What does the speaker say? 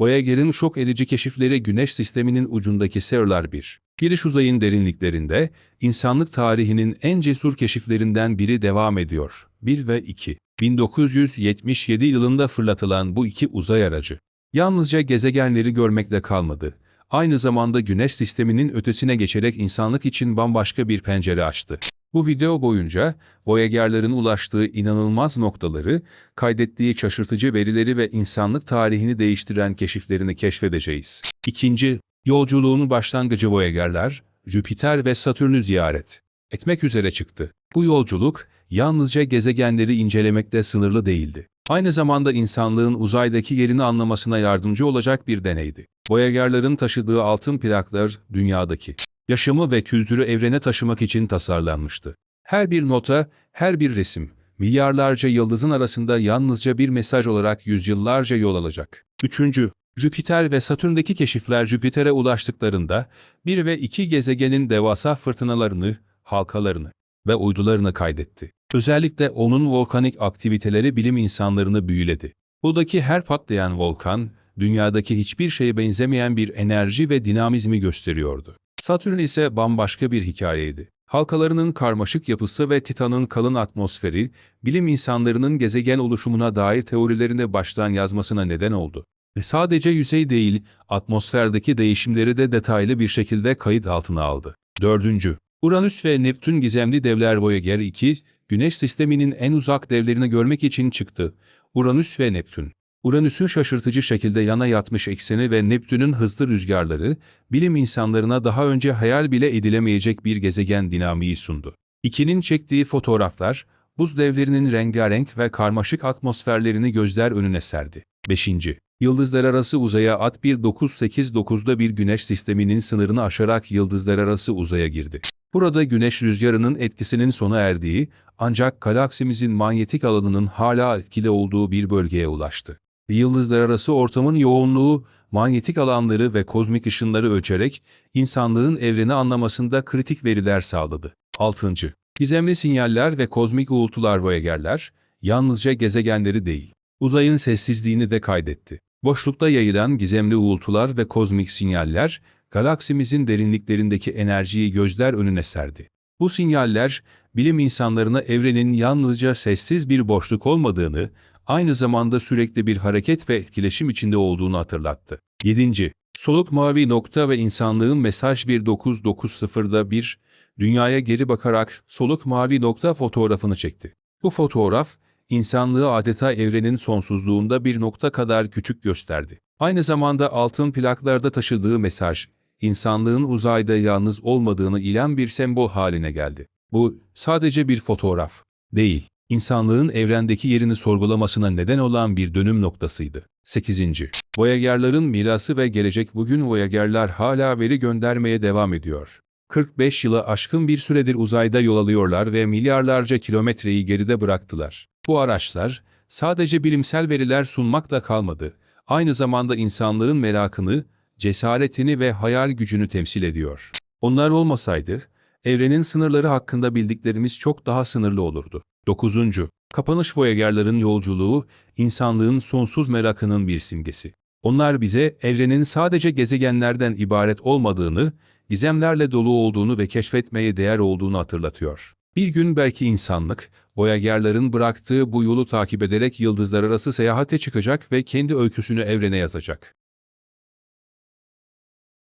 Voyager'in şok edici keşifleri Güneş sisteminin ucundaki Serlar 1. Giriş uzayın derinliklerinde, insanlık tarihinin en cesur keşiflerinden biri devam ediyor. 1 ve 2. 1977 yılında fırlatılan bu iki uzay aracı, yalnızca gezegenleri görmekle kalmadı. Aynı zamanda Güneş sisteminin ötesine geçerek insanlık için bambaşka bir pencere açtı. Bu video boyunca Voyager'ların ulaştığı inanılmaz noktaları, kaydettiği şaşırtıcı verileri ve insanlık tarihini değiştiren keşiflerini keşfedeceğiz. İkinci, yolculuğun başlangıcı Voyager'lar, Jüpiter ve Satürn'ü ziyaret etmek üzere çıktı. Bu yolculuk yalnızca gezegenleri incelemekte sınırlı değildi. Aynı zamanda insanlığın uzaydaki yerini anlamasına yardımcı olacak bir deneydi. Voyager'ların taşıdığı altın plaklar dünyadaki yaşamı ve kültürü evrene taşımak için tasarlanmıştı. Her bir nota, her bir resim, milyarlarca yıldızın arasında yalnızca bir mesaj olarak yüzyıllarca yol alacak. Üçüncü, Jüpiter ve Satürn'deki keşifler Jüpiter'e ulaştıklarında, bir ve iki gezegenin devasa fırtınalarını, halkalarını ve uydularını kaydetti. Özellikle onun volkanik aktiviteleri bilim insanlarını büyüledi. Buradaki her patlayan volkan, dünyadaki hiçbir şeye benzemeyen bir enerji ve dinamizmi gösteriyordu. Satürn ise bambaşka bir hikayeydi. Halkalarının karmaşık yapısı ve Titan'ın kalın atmosferi, bilim insanlarının gezegen oluşumuna dair teorilerini baştan yazmasına neden oldu. Ve sadece yüzey değil, atmosferdeki değişimleri de detaylı bir şekilde kayıt altına aldı. Dördüncü, Uranüs ve Neptün gizemli devler Voyager 2, Güneş sisteminin en uzak devlerini görmek için çıktı. Uranüs ve Neptün. Uranüs'ün şaşırtıcı şekilde yana yatmış ekseni ve Neptün'ün hızlı rüzgarları, bilim insanlarına daha önce hayal bile edilemeyecek bir gezegen dinamiği sundu. İkinin çektiği fotoğraflar, buz devlerinin rengarenk ve karmaşık atmosferlerini gözler önüne serdi. 5. Yıldızlar arası uzaya at 1989'da bir güneş sisteminin sınırını aşarak yıldızlar arası uzaya girdi. Burada güneş rüzgarının etkisinin sona erdiği, ancak galaksimizin manyetik alanının hala etkili olduğu bir bölgeye ulaştı. Yıldızlar arası ortamın yoğunluğu, manyetik alanları ve kozmik ışınları ölçerek insanlığın evreni anlamasında kritik veriler sağladı. 6. Gizemli sinyaller ve kozmik uğultular Voyager'ler, yalnızca gezegenleri değil, uzayın sessizliğini de kaydetti. Boşlukta yayılan gizemli uğultular ve kozmik sinyaller, galaksimizin derinliklerindeki enerjiyi gözler önüne serdi. Bu sinyaller, bilim insanlarına evrenin yalnızca sessiz bir boşluk olmadığını, aynı zamanda sürekli bir hareket ve etkileşim içinde olduğunu hatırlattı. 7. Soluk mavi nokta ve insanlığın mesaj 1990'da bir, dünyaya geri bakarak soluk mavi nokta fotoğrafını çekti. Bu fotoğraf, insanlığı adeta evrenin sonsuzluğunda bir nokta kadar küçük gösterdi. Aynı zamanda altın plaklarda taşıdığı mesaj, insanlığın uzayda yalnız olmadığını ilan bir sembol haline geldi. Bu sadece bir fotoğraf değil, insanlığın evrendeki yerini sorgulamasına neden olan bir dönüm noktasıydı. 8. Voyager'ların mirası ve gelecek bugün Voyager'lar hala veri göndermeye devam ediyor. 45 yılı aşkın bir süredir uzayda yol alıyorlar ve milyarlarca kilometreyi geride bıraktılar. Bu araçlar sadece bilimsel veriler sunmakla kalmadı, aynı zamanda insanlığın merakını, cesaretini ve hayal gücünü temsil ediyor. Onlar olmasaydı, evrenin sınırları hakkında bildiklerimiz çok daha sınırlı olurdu. 9. Kapanış Voyager'ların yolculuğu, insanlığın sonsuz merakının bir simgesi. Onlar bize evrenin sadece gezegenlerden ibaret olmadığını, gizemlerle dolu olduğunu ve keşfetmeye değer olduğunu hatırlatıyor. Bir gün belki insanlık, Voyager'ların bıraktığı bu yolu takip ederek yıldızlar arası seyahate çıkacak ve kendi öyküsünü evrene yazacak.